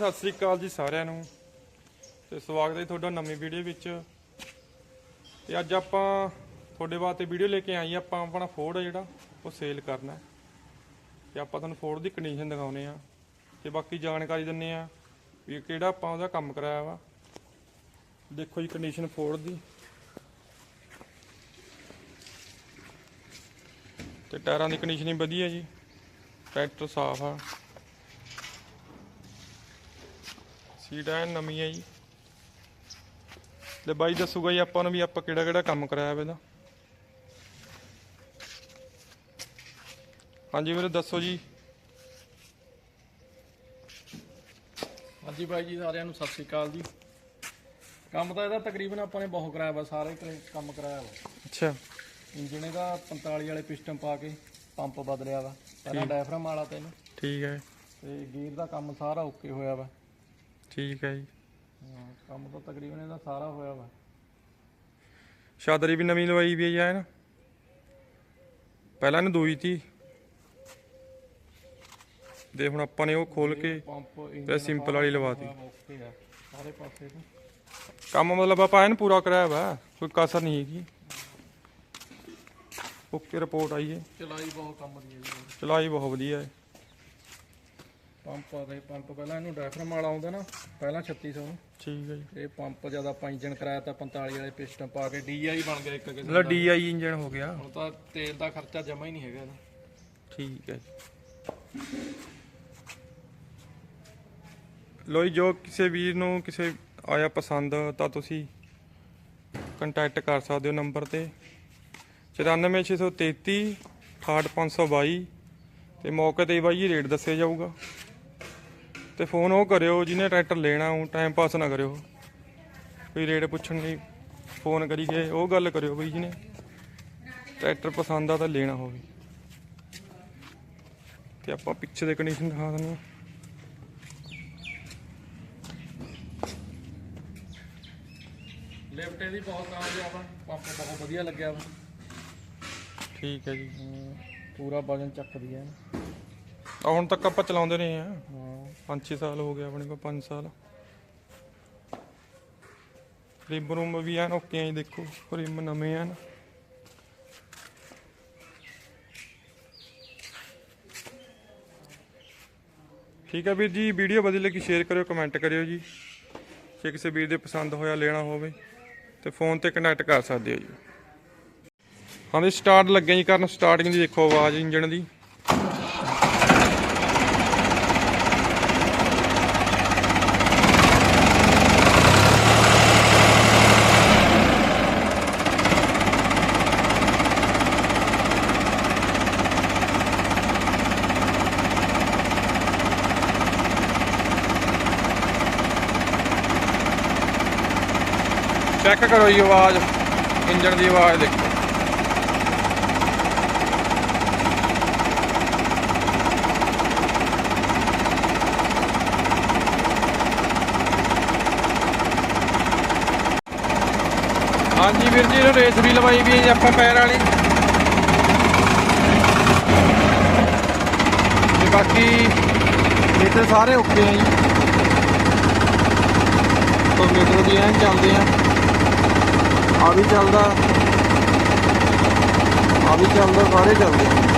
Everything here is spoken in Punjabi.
ਸਤਿ ਸ੍ਰੀ ਅਕਾਲ ਜੀ ਸਾਰਿਆਂ ਨੂੰ। ਤੇ ਸਵਾਗਤ ਹੈ ਤੁਹਾਡਾ ਨਵੀਂ ਵੀਡੀਓ ਵਿੱਚ। ਤੇ ਅੱਜ ਆਪਾਂ ਤੁਹਾਡੇ ਵਾਸਤੇ ਵੀਡੀਓ ਲੈ ਕੇ ਆਈ ਆਪਾਂ ਆਪਣਾ ਫੋਰਡ ਆ ਜਿਹੜਾ, ਉਹ ਸੇਲ ਕਰਨਾ ਹੈ। ਤੇ ਆਪਾਂ ਤੁਹਾਨੂੰ ਫੋਰਡ ਦੀ ਕੰਡੀਸ਼ਨ ਦਿਖਾਉਨੇ ਆ ਤੇ ਬਾਕੀ ਜਾਣਕਾਰੀ ਦਿੰਨੇ ਆ ਵੀ ਕਿਹੜਾ ਆਪਾਂ ਉਹਦਾ ਕੰਮ ਕਰਾਇਆ ਵਾ। ਦੇਖੋ ਜੀ ਕੰਡੀਸ਼ਨ ਫੋਰਡ ਦੀ। ਤੇ ਟਾਇਰਾਂ ਦੀ ਕੰਡੀਸ਼ਨ ਹੀ ਵਧੀਆ ਜੀ। ਟਰੈਕਟਰ ਸਾਫ਼ ਆ। ਸੀਟ ਐਨ ਨਵੀਂ ਹੈ ਜੀ। ਤੇ ਬਾਈ ਦੱਸੂਗਾ ਜੀ ਆਪਾਂ ਨੂੰ ਵੀ ਆਪਾਂ ਕਿਹੜਾ ਕਿਹੜਾ ਕੰਮ ਕਰਾਇਆ ਵਾ ਇਹਦਾ। ਹਾਂਜੀ ਵੀਰੇ ਦੱਸੋ ਜੀ। ਹਾਂਜੀ ਬਾਈ ਜੀ ਸਾਰਿਆਂ ਨੂੰ ਸਤਿ ਸ਼੍ਰੀ ਅਕਾਲ ਜੀ। ਕੰਮ ਤਾਂ ਇਹਦਾ ਤਕਰੀਬਨ ਆਪਾਂ ਨੇ ਬਹੁਤ ਕਰਾਇਆ ਵਾ ਸਾਰੇ ਕੰਮ ਕਰਾਇਆ ਵਾ। ਅੱਛਾ। ਇੰਜਣ ਇਹਦਾ 45 ਵਾਲੇ ਪਿਸਟਨ ਪਾ ਕੇ ਪੰਪ ਬਦਲਿਆ ਵਾ। ਪਹਿਲਾਂ ਡਾਇਫਰਮ ਵਾਲਾ ਤੇ ਇਹਨੂੰ। ਠੀਕ ਹੈ। ਤੇ ਗੇਅਰ ਦਾ ਕੰਮ ਸਾਰਾ ਓਕੇ ਹੋਇਆ ਵਾ। ਠੀਕ ਹੈ ਜੀ। ਹਾਂ, ਕੰਮ ਤਾਂ ਤਕਰੀਬਨ ਇਹਦਾ ਸਾਰਾ ਹੋਇਆ ਵਾ। ਸ਼ਾਦਰੀ ਵੀ ਨਵੀਂ ਲਵਾਈ ਵੀ ਹੈ ਨਾ। ਪਹਿਲਾਂ ਇਹਨੂੰ ਦੋਈ ਤੀ। ਦੇ ਹੁਣ ਆਪਾਂ ਨੇ ਉਹ ਖੋਲ ਕੇ ਪੰਪ ਤੇ ਸਿੰਪਲ ਵਾਲੀ ਲਵਾਤੀ ਓਕੇ ਆ ਸਾਰੇ ਪਾਸੇ ਤੋਂ ਕੰਮ ਮਤਲਬ ਆਪਾਂ ਇਹਨੂੰ ਪੂਰਾ ਕਰਾਇਆ ਵਾ ਕੋਈ ਕਸਰ ਨਹੀਂ ਹੈਗੀ। ਓਕੇ ਰਿਪੋਰਟ ਆਈ ਹੈ। ਚਲਾਈ ਬਹੁਤ ਕੰਮ ਦੀ ਹੈ ਜੀ। ਚਲਾਈ ਬਹੁਤ ਵਧੀਆ ਹੈ। ਪੰਪ ਆ ਦੇ ਪੰਪ ਪਹਿਲਾਂ ਇਹਨੂੰ ਡਾਇਫਰਮ ਵਾਲਾ ਆਉਂਦਾ ਨਾ ਪਹਿਲਾਂ 3600 ਨੂੰ। ਠੀਕ ਹੈ ਜੀ। ਇਹ ਪੰਪ ਜਦ ਆਪਾਂ ਇੰਜਣ ਕਰਾਇਆ ਤਾਂ 45 ਵਾਲੇ ਪਿਸਟਨ ਪਾ ਕੇ ਡੀਆਈ ਬਣ ਗਿਆ ਇੱਕ ਕਿਸਮ ਮਤਲਬ ਡੀਆਈ ਇੰਜਨ ਹੋ ਗਿਆ। ਹੁਣ ਤਾਂ ਤੇਲ ਦਾ ਖਰਚਾ ਜਮਾ ਹੀ ਨਹੀਂ ਹੈਗਾ ਇਹਦਾ। ਠੀਕ ਹੈ ਜੀ। ਲੋਈ ਜੋ ਕਿਸੇ ਵੀਰ ਨੂੰ ਕਿਸੇ ਆਇਆ ਪਸੰਦ ਤਾਂ ਤੁਸੀਂ ਕੰਟੈਕਟ ਕਰ ਸਕਦੇ ਹੋ ਨੰਬਰ ਤੇ। 94633 68522 ਤੇ ਮੌਕੇ ਤੇ ਹੀ ਬਾਈ ਜੀ ਰੇਟ ਦੱਸਿਆ ਜਾਊਗਾ। ਤੇ ਫੋਨ ਉਹ ਕਰਿਓ ਜਿਹਨੇ ਟਰੈਕਟਰ ਲੈਣਾ ਉਹ ਟਾਈਮ ਪਾਸ ਨਾ ਕਰਿਓ। ਕੋਈ ਰੇਟ ਪੁੱਛਣ ਲਈ ਫੋਨ ਕਰੀਏ ਉਹ ਗੱਲ ਕਰਿਓ ਬਈ ਜਿਹਨੇ। ਟਰੈਕਟਰ ਪਸੰਦ ਆ ਤਾਂ ਲੈਣਾ ਹੋਵੇ। ਤੇ ਆਪਾਂ ਪਿੱਛੇ ਦੇ ਕੰਡੀਸ਼ਨ ਦਿਖਾ ਦਿੰਦੇ ਲਿਫਟ ਇਹਦੀ ਬਹੁਤ ਕਾਮਯਾਬ ਆ ਪੰਪ ਬਹੁਤ ਵਧੀਆ ਲੱਗਿਆ ਵਾ। ਠੀਕ ਹੈ ਜੀ। ਪੂਰਾ ਵਜਨ ਚੱਕਦੀ ਹੈ ਆ ਹੁਣ ਤੱਕ ਆਪਾਂ ਚਲਾਉਂਦੇ ਰਹੇ ਆ ਹਾਂ। 5-6 ਸਾਲ ਹੋ ਗਏ ਆਪਣੇ ਕੋਲ 5 ਸਾਲ। ਰਿਮ ਰੂਮ ਵੀ ਐਨ ਓਕੇ ਆ ਦੇਖੋ, ਰਿਮ ਨਵੇਂ ਆ ਠੀਕ ਹੈ ਵੀਰ ਜੀ, ਵੀਡੀਓ ਵਧੀਆ ਲੱਗੀ, ਸ਼ੇਅਰ ਕਰਿਓ, ਕਮੈਂਟ ਕਰਿਓ ਜੀ। ਜੇ ਕਿਸੇ ਵੀਰ ਦੇ ਪਸੰਦ ਹੋਇਆ, ਲੈਣਾ ਹੋਵੇ, ਤੇ ਫੋਨ ਤੇ ਕਨੈਕਟ ਕਰ ਸਕਦੇ ਹੋ ਜੀ। ਹਾਂਜੀ, ਸਟਾਰਟ ਲੱਗੇ ਜੀ, ਕਰਨ ਸਟਾਰਟਿੰਗ ਦੀ ਦੇਖੋ ਆਵਾਜ਼ ਇੰਜਣ ਦੀ। ਚੈੱਕ ਕਰੋ ਜੀ ਆਵਾਜ਼। ਇੰਜਣ ਦੀ ਆਵਾਜ਼ ਦੇਖੋ। ਹਾਂਜੀ ਵੀਰ ਜੀ, ਇਹਨੂੰ ਰੇਸ ਵੀ ਲਵਾਈ ਵੀ ਹੈ ਜੀ ਆਪਾਂ ਪੈਰ ਵਾਲੀ। ਤੇ ਬਾਕੀ ਇੱਥੇ ਸਾਰੇ ਓਕੇ ਆ ਜੀ। ਤੋਂ ਮੀਟਰ ਦੀ ਐਂ ਚੱਲਦੇ ਆ। ਆ ਵੀ ਚੱਲਦਾ ਆ ਵੀ ਚੱਲਦਾ ਸਾਰੇ ਚੱਲਦੇ